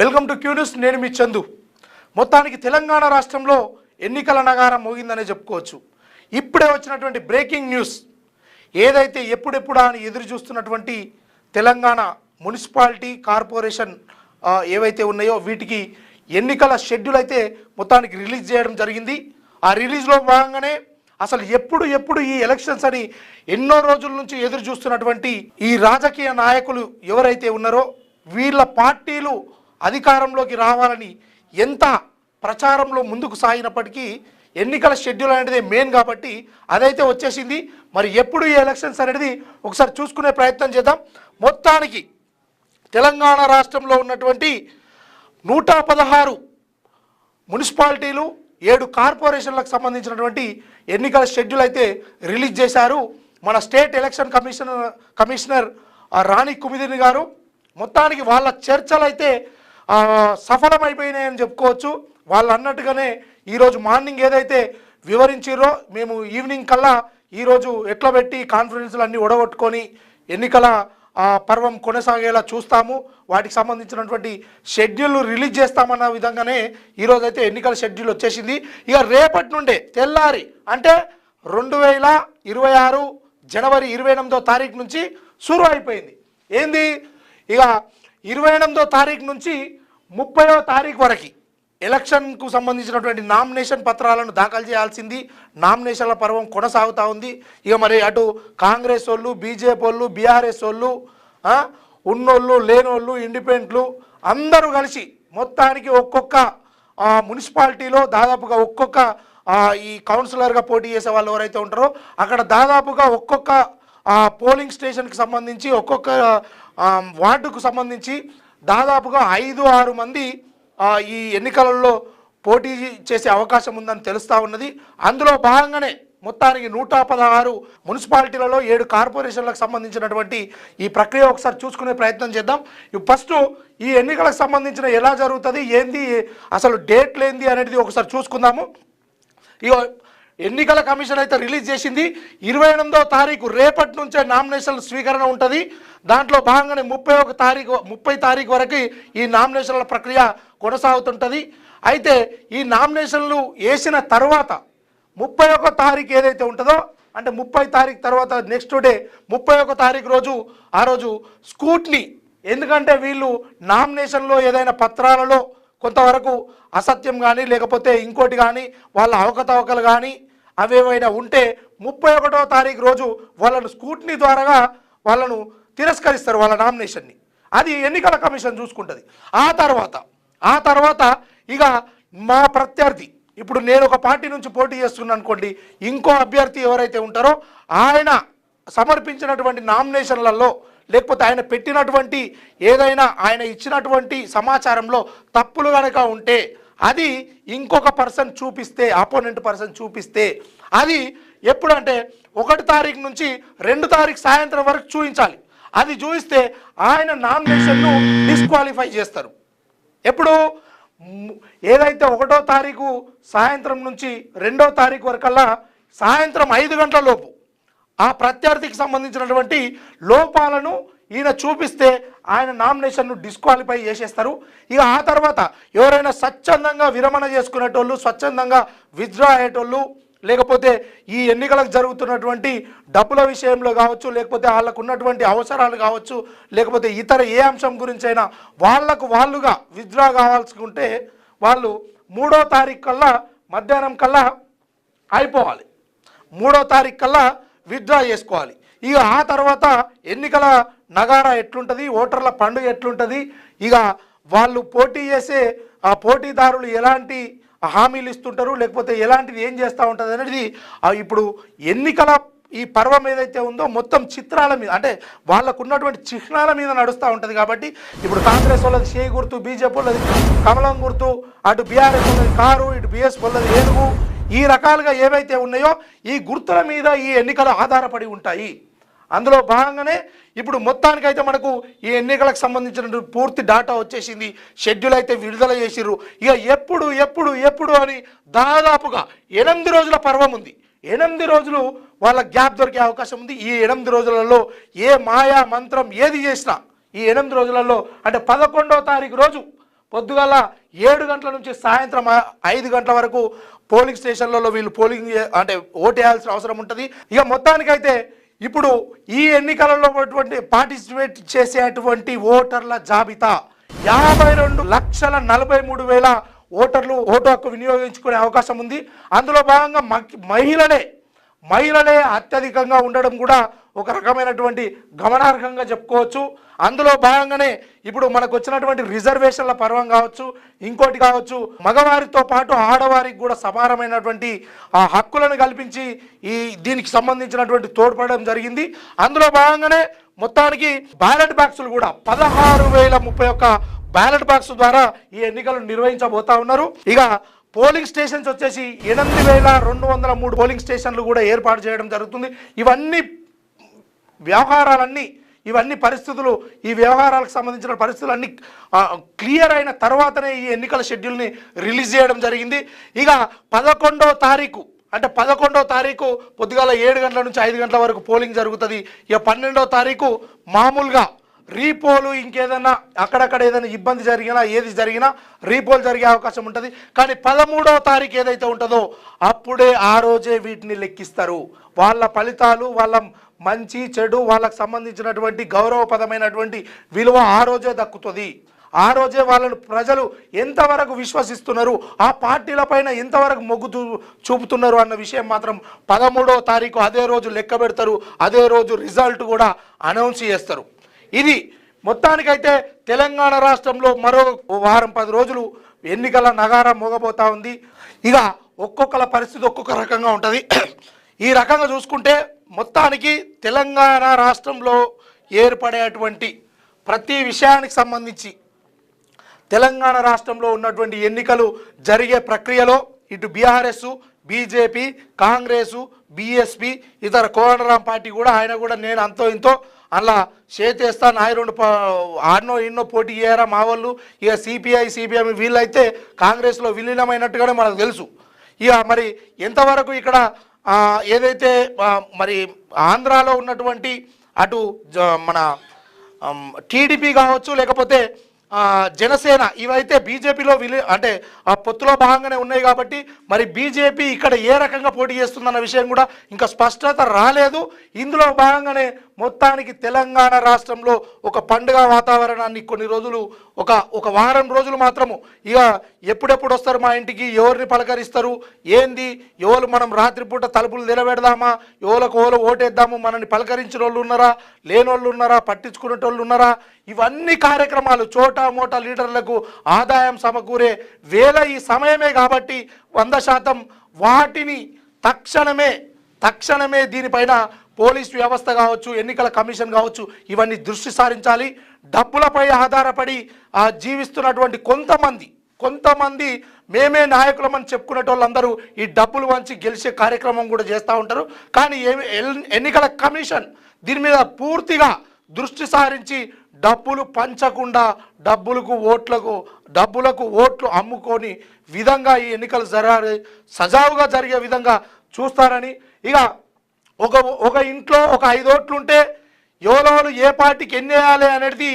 Welcome to Q news నేను మీ చందు. మొత్తానికి తెలంగాణ రాష్ట్రంలో ఎన్నికల నగారం మోగిందనే చెప్పుకోవచ్చు. ఇప్పుడే వచ్చినటువంటి బ్రేకింగ్ న్యూస్. ఏదైతే ఎప్పుడెప్పుడా అని ఎదురు చూస్తున్నటువంటి తెలంగాణ మున్సిపాలిటీ కార్పొరేషన్ ఏవైతే ఉన్నాయో వీటికి ఎన్నికల షెడ్యూల్ అయితే మొత్తానికి రిలీజ్ చేయడం జరిగింది. ఆ రిలీజ్లో భాగంగానే అసలు ఎప్పుడు ఎప్పుడు ఈ ఎలక్షన్స్ అని ఎన్నో రోజుల నుంచి ఎదురు చూస్తున్నటువంటి ఈ రాజకీయ నాయకులు ఎవరైతే ఉన్నారో వీళ్ళ పార్టీలు అధికారంలోకి రావాలని ఎంత ప్రచారంలో ముందుకు సాగినప్పటికీ ఎన్నికల షెడ్యూల్ అనేది మెయిన్ కాబట్టి అదైతే వచ్చేసింది. మరి ఎప్పుడు ఈ ఎలక్షన్స్ అనేది ఒకసారి చూసుకునే ప్రయత్నం చేద్దాం. మొత్తానికి తెలంగాణ రాష్ట్రంలో ఉన్నటువంటి నూట పదహారు మున్సిపాలిటీలు ఏడు కార్పొరేషన్లకు సంబంధించినటువంటి ఎన్నికల షెడ్యూల్ అయితే రిలీజ్ చేశారు. మన స్టేట్ ఎలక్షన్ కమిషనర్ కమిషనర్ ఆ, రాణి కుమిదిని గారు. మొత్తానికి వాళ్ళ చర్చలు అయితే సఫలమైపోయినాయని చెప్పుకోవచ్చు. వాళ్ళు అన్నట్టుగానే ఈరోజు మార్నింగ్ ఏదైతే వివరించారో మేము ఈవినింగ్ కల్లా ఈరోజు ఎట్లా పెట్టి కాన్ఫరెన్స్లు అన్నీ ఒడగొట్టుకొని ఎన్నికల పర్వం కొనసాగేలా చూస్తాము. వాటికి సంబంధించినటువంటి షెడ్యూల్ రిలీజ్ చేస్తామన్న విధంగానే ఈరోజు అయితే ఎన్నికల షెడ్యూల్ వచ్చేసింది. ఇక రేపటి నుండే తెల్లారి అంటే రెండు వేల ఇరవై ఆరు జనవరి ఇరవై ఎనిమిదో తారీఖు నుంచి షురు అయిపోయింది. ఏంది? ఇక ఇరవై ఎనిమిదో తారీఖు నుంచి ముప్పైవ తారీఖు వరకు ఎలక్షన్కు సంబంధించినటువంటి నామినేషన్ పత్రాలను దాఖలు చేయాల్సింది. నామినేషన్ల పర్వం కొనసాగుతూ ఉంది. ఇక మరి అటు కాంగ్రెస్ వాళ్ళు బీజేపీ వాళ్ళు బీఆర్ఎస్ వాళ్ళు ఉన్నోళ్ళు లేనోళ్ళు ఇండిపెండెంట్లు అందరూ కలిసి మొత్తానికి ఒక్కొక్క మున్సిపాలిటీలో దాదాపుగా ఒక్కొక్క ఈ కౌన్సిలర్గా పోటీ చేసే వాళ్ళు ఎవరైతే ఉంటారో అక్కడ దాదాపుగా ఒక్కొక్క పోలింగ్ స్టేషన్కి సంబంధించి ఒక్కొక్క వార్డుకు సంబంధించి దాదాపుగా ఐదు ఆరు మంది ఈ ఎన్నికలలో పోటీ చేసే అవకాశం ఉందని తెలుస్తూ ఉన్నది. అందులో భాగంగానే మొత్తానికి నూట పదహారు మున్సిపాలిటీలలో ఏడు కార్పొరేషన్లకు సంబంధించినటువంటి ఈ ప్రక్రియ ఒకసారి చూసుకునే ప్రయత్నం చేద్దాం. ఫస్ట్ ఈ ఎన్నికలకు సంబంధించిన ఎలా జరుగుతుంది ఏంది అసలు డేట్లు ఏంది అనేది ఒకసారి చూసుకుందాము. ఇక ఎన్నికల కమిషన్ అయితే రిలీజ్ చేసింది. ఇరవై ఎనిమిదో తారీఖు రేపటి నుంచే నామినేషన్ల స్వీకరణ ఉంటుంది. దాంట్లో భాగంగానే ముప్పై ఒక తారీఖు ముప్పై తారీఖు వరకు ఈ నామినేషన్ల ప్రక్రియ కొనసాగుతుంటుంది. అయితే ఈ నామినేషన్లు వేసిన తర్వాత ముప్పై ఒక తారీఖు ఏదైతే ఉంటుందో అంటే ముప్పై తారీఖు తర్వాత నెక్స్ట్ డే ముప్పై ఒక తారీఖు రోజు ఆ రోజు స్కూట్నీ ఎందుకంటే వీళ్ళు నామినేషన్లో ఏదైనా పత్రాలలో కొంతవరకు అసత్యం కానీ లేకపోతే ఇంకోటి కానీ వాళ్ళ అవకతవకలు కానీ అవేవైనా ఉంటే ముప్పై ఒకటో తారీఖు రోజు వాళ్ళను స్కూట్నీ ద్వారా వాళ్ళను తిరస్కరిస్తారు వాళ్ళ నామినేషన్ని. అది ఎన్నికల కమిషన్ చూసుకుంటుంది. ఆ తర్వాత ఆ తర్వాత ఇక మా ప్రత్యర్థి ఇప్పుడు నేను ఒక పార్టీ నుంచి పోటీ చేస్తున్నాను అనుకోండి ఇంకో అభ్యర్థి ఎవరైతే ఉంటారో ఆయన సమర్పించినటువంటి నామినేషన్లలో లేకపోతే ఆయన పెట్టినటువంటి ఏదైనా ఆయన ఇచ్చినటువంటి సమాచారంలో తప్పులు కనుక ఉంటే అది ఇంకొక పర్సన్ చూపిస్తే ఆపోనెంట్ పర్సన్ చూపిస్తే అది ఎప్పుడంటే ఒకటి తారీఖు నుంచి రెండు తారీఖు సాయంత్రం వరకు చూపించాలి అది చూపిస్తే ఆయన నామినేషన్ను డిస్క్వాలిఫై చేస్తారు. ఎప్పుడు? ఏదైతే ఒకటో తారీఖు సాయంత్రం నుంచి రెండో తారీఖు వరకల్లా సాయంత్రం ఐదు గంటల లోపు. ఆ ప్రత్యర్థికి సంబంధించినటువంటి లోపాలను ఈయన చూపిస్తే ఆయన నామినేషన్ను డిస్క్వాలిఫై చేసేస్తారు. ఇక ఆ తర్వాత ఎవరైనా స్వచ్ఛందంగా విరమణ చేసుకునేటోళ్ళు స్వచ్ఛందంగా విత్డ్రా అయ్యేటోళ్ళు లేకపోతే ఈ ఎన్నికలకు జరుగుతున్నటువంటి డబ్బుల విషయంలో కావచ్చు లేకపోతే వాళ్ళకు ఉన్నటువంటి అవసరాలు కావచ్చు లేకపోతే ఇతర ఏ అంశం గురించి అయినా వాళ్ళకు వాళ్ళుగా విత్డ్రా కావాల్సి ఉంటే వాళ్ళు మూడో తారీఖు కల్లా మధ్యాహ్నం కల్లా అయిపోవాలి. మూడో తారీఖు కల్లా విత్డ్రా చేసుకోవాలి. ఇక ఆ తర్వాత ఎన్నికల నగారా ఎట్లుంటుంది ఓటర్ల పండుగ ఎట్లుంటుంది ఇక వాళ్ళు పోటీ చేసే ఆ పోటీదారులు ఎలాంటి హామీలు ఇస్తుంటారు లేకపోతే ఎలాంటిది ఏం చేస్తూ ఉంటుంది అనేది ఇప్పుడు ఎన్నికల ఈ పర్వం ఏదైతే ఉందో మొత్తం చిత్రాల మీద అంటే వాళ్ళకు ఉన్నటువంటి చిహ్నాల మీద నడుస్తూ ఉంటుంది కాబట్టి ఇప్పుడు కాంగ్రెస్ వాళ్ళది షే గుర్తు బీజేపీ వాళ్ళది కమలం గుర్తు అటు బీఆర్ఎస్ వాళ్ళది కారు ఇటు బీఎస్ వాళ్ళది ఏనుగు ఈ రకాలుగా ఏవైతే ఉన్నాయో ఈ గుర్తుల మీద ఈ ఎన్నికలు ఆధారపడి ఉంటాయి. అందులో భాగంగానే ఇప్పుడు మొత్తానికైతే మనకు ఈ ఎన్నికలకు సంబంధించిన పూర్తి డాటా వచ్చేసింది. షెడ్యూల్ అయితే విడుదల చేసిర్రు. ఇక ఎప్పుడు ఎప్పుడు ఎప్పుడు అని దాదాపుగా ఎనిమిది రోజుల పర్వం ఉంది. ఎనిమిది రోజులు వాళ్ళ గ్యాప్ దొరికే అవకాశం ఉంది. ఈ ఎనిమిది రోజులలో ఏ మాయా మంత్రం ఏది చేసినా ఈ ఎనిమిది రోజులలో అంటే పదకొండవ తారీఖు రోజు పొద్దుగల ఏడు గంటల నుంచి సాయంత్రం ఐదు గంటల వరకు పోలింగ్ స్టేషన్లలో వీళ్ళు పోలింగ్ అంటే ఓటేయాల్సిన అవసరం ఉంటుంది. ఇక మొత్తానికైతే ఇప్పుడు ఈ ఎన్నికలలో పార్టిసిపేట్ చేసేటువంటి ఓటర్ల జాబితా యాభై రెండు లక్షల నలభై మూడు వేల ఓటర్లు ఓటు హక్కు వినియోగించుకునే అవకాశం ఉంది. అందులో భాగంగా మహిళలే మహిళలే అత్యధికంగా ఉండడం కూడా ఒక రకమైనటువంటి గమనార్హంగా చెప్పుకోవచ్చు. అందులో భాగంగానే ఇప్పుడు మనకు వచ్చినటువంటి రిజర్వేషన్ల పర్వం కావచ్చు ఇంకోటి కావచ్చు మగవారితో పాటు ఆడవారికి కూడా సమానమైనటువంటి ఆ హక్కులను కల్పించి ఈ దీనికి సంబంధించినటువంటి తోడ్పడడం జరిగింది. అందులో భాగంగానే మొత్తానికి బ్యాలెట్ బాక్సులు కూడా పదహారు వేల ముప్పై ఒక్క బ్యాలెట్ బాక్స్ ద్వారా ఈ ఎన్నికలు నిర్వహించబోతా ఉన్నారు. ఇక పోలింగ్ స్టేషన్స్ వచ్చేసి ఎనిమిది వేల రెండు వందల మూడు పోలింగ్ స్టేషన్లు కూడా ఏర్పాటు చేయడం జరుగుతుంది. ఇవన్నీ వ్యవహారాలన్నీ ఇవన్నీ పరిస్థితులు ఈ వ్యవహారాలకు సంబంధించిన పరిస్థితులు అన్నీ క్లియర్ అయిన తర్వాతనే ఈ ఎన్నికల షెడ్యూల్ని రిలీజ్ చేయడం జరిగింది. ఇక పదకొండో తారీఖు అంటే పదకొండో తారీఖు పొద్దుగాల ఏడు గంటల నుంచి ఐదు గంటల వరకు పోలింగ్ జరుగుతుంది. ఇక పన్నెండో తారీఖు మామూలుగా రీపోలు ఇంకేదన్నా అక్కడక్కడ ఏదైనా ఇబ్బంది జరిగినా ఏది జరిగినా రీపోలు జరిగే అవకాశం ఉంటుంది. కానీ పదమూడవ తారీఖు ఏదైతే ఉంటుందో అప్పుడే ఆ రోజే వీటిని లెక్కిస్తారు. వాళ్ళ ఫలితాలు వాళ్ళ మంచి చెడు వాళ్ళకు సంబంధించినటువంటి గౌరవపదమైనటువంటి విలువ ఆ రోజే దక్కుతుంది. ఆ రోజే వాళ్ళను ప్రజలు ఎంతవరకు విశ్వసిస్తున్నారు ఆ పార్టీల పైన ఎంతవరకు మొగ్గు చూపుతున్నారు అన్న విషయం మాత్రం పదమూడవ తారీఖు అదే రోజు లెక్క పెడతారు అదే రోజు రిజల్ట్ కూడా అనౌన్స్ చేస్తారు. ఇది మొత్తానికైతే తెలంగాణ రాష్ట్రంలో మరో వారం పది రోజులు ఎన్నికల నగారం మోగబోతా ఉంది. ఇక ఒక్కొక్కల పరిస్థితి ఒక్కొక్క రకంగా ఉంటుంది. ఈ రకంగా చూసుకుంటే మొత్తానికి తెలంగాణ రాష్ట్రంలో ఏర్పడేటువంటి ప్రతి విషయానికి సంబంధించి తెలంగాణ రాష్ట్రంలో ఉన్నటువంటి ఎన్నికలు జరిగే ప్రక్రియలో ఇటు బీఆర్ఎస్ బీజేపీ కాంగ్రెసు బీఎస్పీ ఇతర కోనరాం పార్టీ కూడా ఆయన కూడా నేను అంతో ఇంతో అలా చేతేస్తా నాయ రెండు ప- ఎన్నో పోటీ చేయరా మా వాళ్ళు? ఇక సిపిఐ సిపిఎం వీళ్ళైతే కాంగ్రెస్లో విలీనమైనట్టుగానే మనకు తెలుసు. ఇక మరి ఎంతవరకు ఇక్కడ ఏదైతే మరి ఆంధ్రాలో ఉన్నటువంటి అటు జ- మన టీడీపీ కావచ్చు లేకపోతే జనసేన ఇవైతే బీజేపీలో విలి అంటే ఆ పొత్తులో భాగంగానే ఉన్నాయి కాబట్టి మరి బీజేపీ ఇక్కడ ఏ రకంగా పోటీ చేస్తుందన్న విషయం కూడా ఇంకా స్పష్టత రాలేదు. ఇందులో భాగంగానే మొత్తానికి తెలంగాణ రాష్ట్రంలో ఒక పండుగ వాతావరణాన్ని కొన్ని రోజులు ఒక ఒక వారం రోజులు మాత్రము ఇక ఎప్పుడెప్పుడు వస్తారు మా ఇంటికి ఎవరిని పలకరిస్తారు ఏంది ఎవరు మనం రాత్రిపూట తలుపులు నిలబెడదామా ఎవరికి ఓలు ఓటేద్దాము మనల్ని పలకరించిన వాళ్ళు ఉన్నారా లేనోళ్ళు ఉన్నారా పట్టించుకునేటోళ్ళు ఉన్నారా ఇవన్నీ కార్యక్రమాలు చోటా మోటా లీడర్లకు ఆదాయం సమకూరే వేల ఈ సమయమే కాబట్టి వంద శాతం వాటిని తక్షణమే తక్షణమే దీనిపైన పోలీస్ వ్యవస్థ కావచ్చు ఎన్నికల కమిషన్ కావచ్చు ఇవన్నీ దృష్టి సారించాలి. డబ్బులపై ఆధారపడి ఆ, జీవిస్తున్నటువంటి కొంతమంది కొంతమంది మేమే నాయకులమని చెప్పుకునే వాళ్ళందరూ ఈ డబ్బులు వంచి గెలిచే కార్యక్రమం కూడా చేస్తూ ఉంటారు. కానీ ఏమి ఎన్నికల కమిషన్ దీని మీద పూర్తిగా దృష్టి సారించి డబ్బులు పంచకుండా డబ్బులకు ఓట్లకు డబ్బులకు ఓట్లు అమ్ముకొని విధంగా ఈ ఎన్నికలు జరగాలి సజావుగా జరిగే విధంగా చూస్తారని ఇక ఒక ఒక ఇంట్లో ఒక ఐదు ఓట్లు ఉంటే ఎవరెవరు ఏ పార్టీకి ఎన్ని వేయాలి అనేది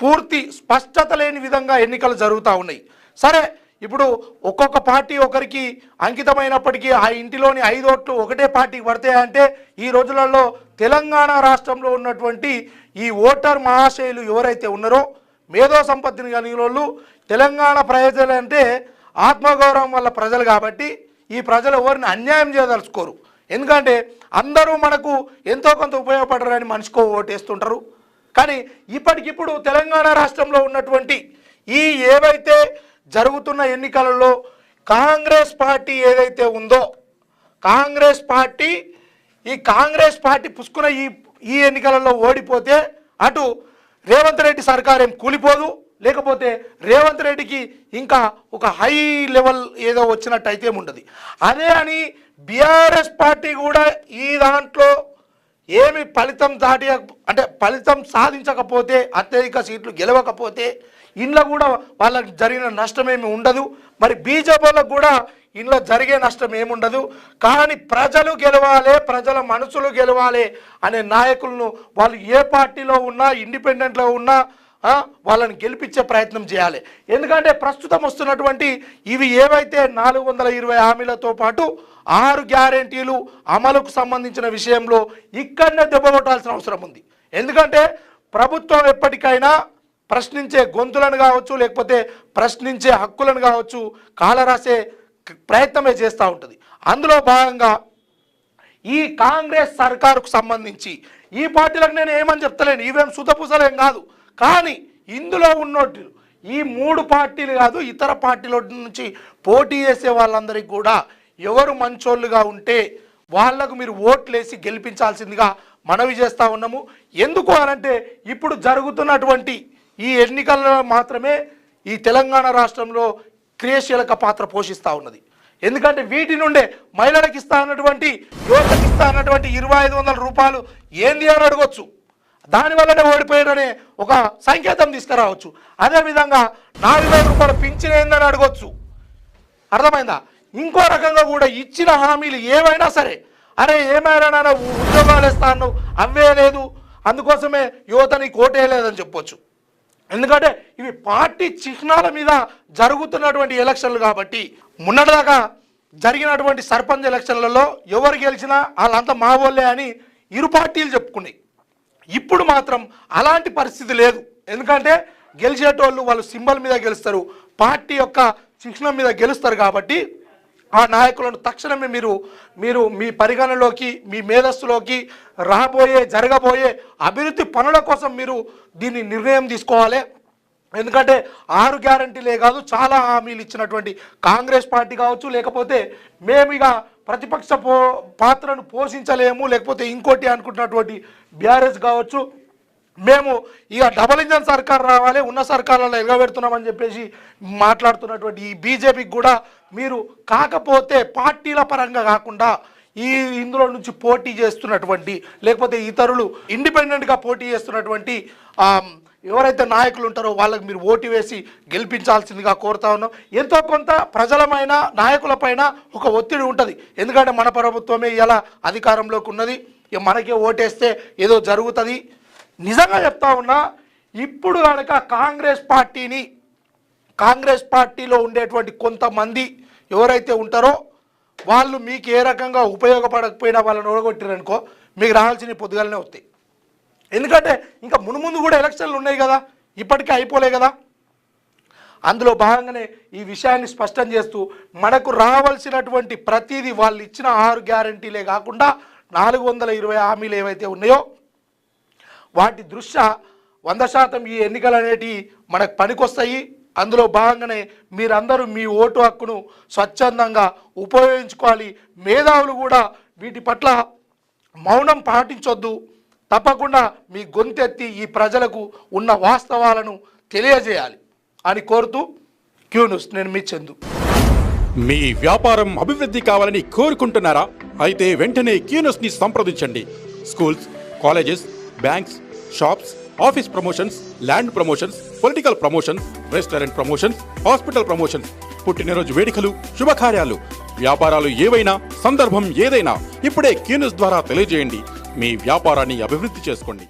పూర్తి స్పష్టత లేని విధంగా ఎన్నికలు జరుగుతూ ఉన్నాయి. సరే ఇప్పుడు ఒక్కొక్క పార్టీ ఒకరికి అంకితమైనప్పటికీ ఆ ఇంటిలోని ఐదు ఓట్లు ఒకటే పార్టీకి పడతాయంటే ఈ రోజులలో తెలంగాణ రాష్ట్రంలో ఉన్నటువంటి ఈ ఓటర్ మహాశయులు ఎవరైతే ఉన్నారో మేధో సంపత్తిని కలిగిన వాళ్ళు తెలంగాణ ప్రజలు అంటే ఆత్మగౌరవం వల్ల ప్రజలు కాబట్టి ఈ ప్రజలు ఎవరిని అన్యాయం చేయదలుచుకోరు. ఎందుకంటే అందరూ మనకు ఎంతో కొంత ఉపయోగపడరని మనిషికో ఓటేస్తుంటారు. కానీ ఇప్పటికిప్పుడు తెలంగాణ రాష్ట్రంలో ఉన్నటువంటి ఈ ఏవైతే జరుగుతున్న ఎన్నికలలో కాంగ్రెస్ పార్టీ ఏదైతే ఉందో కాంగ్రెస్ పార్టీ ఈ కాంగ్రెస్ పార్టీ పుష్కున ఈ ఈ ఎన్నికలలో ఓడిపోతే అటు రేవంత్ రెడ్డి సర్కార్ కూలిపోదు లేకపోతే రేవంత్ రెడ్డికి ఇంకా ఒక హై లెవెల్ ఏదో వచ్చినట్టు అయితే ఉండదు. అదే అని బీఆర్ఎస్ పార్టీ కూడా ఈ దాంట్లో ఏమి ఫలితం దాటి అంటే ఫలితం సాధించకపోతే అత్యధిక సీట్లు గెలవకపోతే ఇంట్లో కూడా వాళ్ళకి జరిగిన నష్టమేమి ఉండదు. మరి బీజేపీ కూడా ఇంట్లో జరిగే నష్టం ఏముండదు. కానీ ప్రజలు గెలవాలి ప్రజల మనసులు గెలవాలి అనే నాయకులను వాళ్ళు ఏ పార్టీలో ఉన్నా ఇండిపెండెంట్లో ఉన్నా వాళ్ళని గెలిపించే ప్రయత్నం చేయాలి. ఎందుకంటే ప్రస్తుతం వస్తున్నటువంటి ఇవి ఏవైతే నాలుగు వందల ఇరవై హామీలతో పాటు ఆరు గ్యారెంటీలు అమలుకు సంబంధించిన విషయంలో ఇక్కడనే దెబ్బకొట్టాల్సిన అవసరం ఉంది. ఎందుకంటే ప్రభుత్వం ఎప్పటికైనా ప్రశ్నించే గొంతులను కావచ్చు లేకపోతే ప్రశ్నించే హక్కులను కావచ్చు కాలరాసే ప్రయత్నమే చేస్తూ ఉంటుంది. అందులో భాగంగా ఈ కాంగ్రెస్ సర్కారుకు సంబంధించి ఈ పార్టీలకు నేను ఏమని చెప్తలేను ఇవేం సుతపుసలేం కాదు. కానీ ఇందులో ఉన్నట్టు ఈ మూడు పార్టీలు కాదు ఇతర పార్టీల నుంచి పోటీ చేసే వాళ్ళందరికీ కూడా ఎవరు మంచోళ్ళుగా ఉంటే వాళ్ళకు మీరు ఓట్లేసి గెలిపించాల్సిందిగా మనవి చేస్తూ ఉన్నాము. ఎందుకు అనంటే ఇప్పుడు జరుగుతున్నటువంటి ఈ ఎన్నికల్లో మాత్రమే ఈ తెలంగాణ రాష్ట్రంలో క్రియాశీలక పాత్ర పోషిస్తూ ఉన్నది. ఎందుకంటే వీటి నుండే మహిళలకు ఇస్తా అన్నటువంటి యువతకు ఇస్తా అన్నటువంటి ఇరవై ఐదు వందల రూపాయలు ఏంది అని అడగొచ్చు. దానివల్లనే ఓడిపోయాడనే ఒక సంకేతం తీసుకురావచ్చు. అదేవిధంగా నాలుగు వేల రూపాయలు పింఛనేందని అడగొచ్చు. అర్థమైందా? ఇంకో రకంగా కూడా ఇచ్చిన హామీలు ఏవైనా సరే అరే ఏమైనా ఉద్యోగాలు ఇస్తాను అవే లేదు అందుకోసమే యువతని కోటేయలేదని చెప్పొచ్చు. ఎందుకంటే ఇవి పార్టీ చిహ్నాల మీద జరుగుతున్నటువంటి ఎలక్షన్లు కాబట్టి మొన్నటిదాకా జరిగినటువంటి సర్పంచ్ ఎలక్షన్లలో ఎవరు గెలిచినా వాళ్ళంతా మా వాళ్ళే అని ఇరు పార్టీలు చెప్పుకున్నాయి. ఇప్పుడు మాత్రం అలాంటి పరిస్థితి లేదు. ఎందుకంటే గెలిచేటోళ్ళు వాళ్ళు సింబల్ మీద గెలుస్తారు పార్టీ యొక్క చిహ్నం మీద గెలుస్తారు కాబట్టి ఆ నాయకులను తక్షణమే మీరు మీరు మీ పరిగణలోకి మీ మేధస్సులోకి రాబోయే జరగబోయే అభివృద్ధి పనుల కోసం మీరు దీన్ని నిర్ణయం తీసుకోవాలి. ఎందుకంటే ఆరు గ్యారంటీలే కాదు చాలా హామీలు ఇచ్చినటువంటి కాంగ్రెస్ పార్టీ కావచ్చు లేకపోతే మేము ఇక ప్రతిపక్ష పో పాత్రను పోషించలేము లేకపోతే ఇంకోటి అనుకుంటున్నటువంటి బీఆర్ఎస్ కావచ్చు. మేము ఇక డబల్ ఇంజన్ సర్కార్ రావాలి ఉన్న సర్కార్లలో ఎగబెడుతున్నామని చెప్పేసి మాట్లాడుతున్నటువంటి ఈ బీజేపీకి కూడా మీరు కాకపోతే పార్టీల పరంగా కాకుండా ఈ ఇందులో నుంచి పోటీ చేస్తున్నటువంటి లేకపోతే ఇతరులు ఇండిపెండెంట్గా పోటీ చేస్తున్నటువంటి ఎవరైతే నాయకులు ఉంటారో వాళ్ళకి మీరు ఓటు వేసి గెలిపించాల్సిందిగా కోరుతా ఉన్నాం. ఎంతో కొంత ప్రజలమైన నాయకులపైన ఒక ఒత్తిడి ఉంటుంది. ఎందుకంటే మన ప్రభుత్వమే ఇలా అధికారంలోకి ఉన్నది. ఇక మనకే ఓటేస్తే ఏదో జరుగుతుంది. నిజంగా చెప్తా ఉన్నా ఇప్పుడు కనుక కాంగ్రెస్ పార్టీని కాంగ్రెస్ పార్టీలో ఉండేటువంటి కొంతమంది ఎవరైతే ఉంటారో వాళ్ళు మీకు ఏ రకంగా ఉపయోగపడకపోయినా వాళ్ళని ఓడగొట్టారనుకో మీకు రావాల్సిన పొద్దుగాలనే వస్తాయి. ఎందుకంటే ఇంకా మునుముందు కూడా ఎలక్షన్లు ఉన్నాయి కదా ఇప్పటికే అయిపోలే కదా. అందులో భాగంగానే ఈ విషయాన్ని స్పష్టం చేస్తూ మనకు రావాల్సినటువంటి ప్రతిదీ వాళ్ళు ఇచ్చిన ఆరు గ్యారంటీలే కాకుండా నాలుగు వందల ఇరవై హామీలు ఏవైతే ఉన్నాయో వాటి దృష్ట్యా వంద శాతం ఈ ఎన్నికలు అనేటివి మనకు పనికొస్తాయి. అందులో భాగంగానే మీరందరూ మీ ఓటు హక్కును స్వచ్ఛందంగా ఉపయోగించుకోవాలి. మేధావులు కూడా వీటి పట్ల మౌనం పాటించొద్దు. తప్పకుండా మీ గొంతెత్తి ఈ ప్రజలకు ఉన్న వాస్తవాలను తెలియజేయాలి అని కోరుతూ క్యూనుస్ నేను మీ చందు. మీ వ్యాపారం అభివృద్ధి కావాలని కోరుకుంటున్నారా? అయితే వెంటనే క్యూనస్ని సంప్రదించండి. Schools colleges banks shops office promotions land promotions political promotions restaurant promotions hospital promotions పుట్టినరోజు వేడుకలు శుభకార్యాలు వ్యాపారాలు ఏవైనా సందర్భం ఏదైనా ఇప్పుడే క్యూనిస్ ద్వారా తెలియజేయండి. మీ వ్యాపారాన్ని అభివృద్ధి చేసుకోండి.